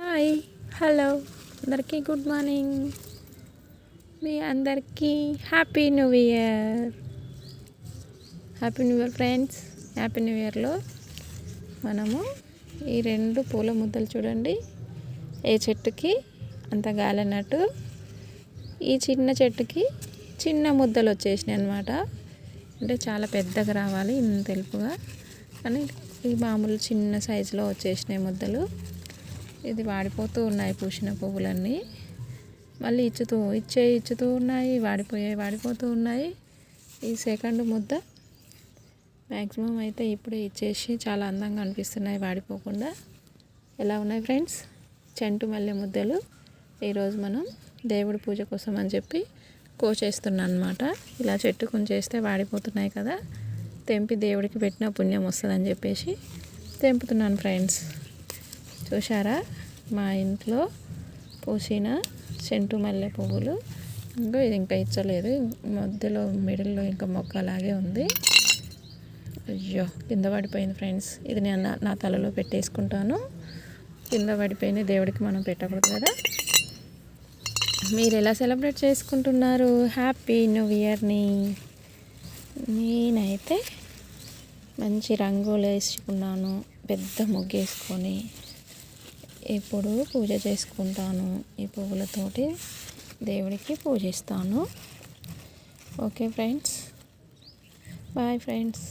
Hi hello. అందరికీ good morning. మీ అందరికీ happy new year. Happy new year friends. Happy new ఇయర్లో మనము ఈ రెండు పూల ముద్దలు చూడండి. ఏ చెట్టుకి అంత గాలన్నట్టు. ఈ చిన్న చెట్టుకి చిన్న ముద్దలు వచ్చేసినాయి అనమాట అంటే చాలా పెద్దగా రావాలి ఇంత తెలుపుగా. కానీ ఈ మామూలు చిన్న సైజులో వచ్చేసినాయి ముద్దలు. ఇది వాడిపోతూ ఉన్నాయి పూసిన పువ్వులన్నీ. మళ్ళీ ఇచ్చుతూ ఇచ్చే ఇచ్చుతూ ఉన్నాయి వాడిపోయాయి వాడిపోతూ ఉన్నాయి. ఈ సెకండ్ ముద్ద మ్యాక్సిమం అయితే ఇప్పుడే ఇచ్చేసి చాలా అందంగా అనిపిస్తున్నాయి వాడిపోకుండా. ఎలా ఉన్నాయి ఫ్రెండ్స్? చెంటు మల్లె ముద్దలు. ఈరోజు మనం దేవుడి పూజ కోసం అని చెప్పి కోచేస్తున్నా అనమాట ఇలా చెట్టు కొంచేస్తే వాడిపోతున్నాయి కదా. తెంపి దేవుడికి పెట్టిన పుణ్యం వస్తుందని చెప్పేసి తెంపుతున్నాను ఫ్రెండ్స్. చూసారా మా ఇంట్లో పూసిన చెంటు మల్లె పువ్వులు. ఇంకా ఇది ఇంకా ఇచ్చలేదు. మధ్యలో మిడిల్లో ఇంకా మొక్క అలాగే ఉంది. అయ్యో కింద పడిపోయింది ఫ్రెండ్స్. ఇది నేను నా- నా తలలో పెట్టేసుకుంటాను. కింద పడిపోయింది. దేవుడికి మనం పెట్టకూడదు కదా. మీరు ఎలా సెలబ్రేట్ చేసుకుంటున్నారు? హ్యాపీ న్యూ ఇయర్ని. నేనైతే మంచి రంగులు వేసుకున్నాను. పెద్ద ముగ్గు వేసుకొని ఇప్పుడు పూజ చేసుకుంటాను ఈ పువ్వులతోటి దేవుడికి పూజిస్తాను. Okay friends. Bye friends.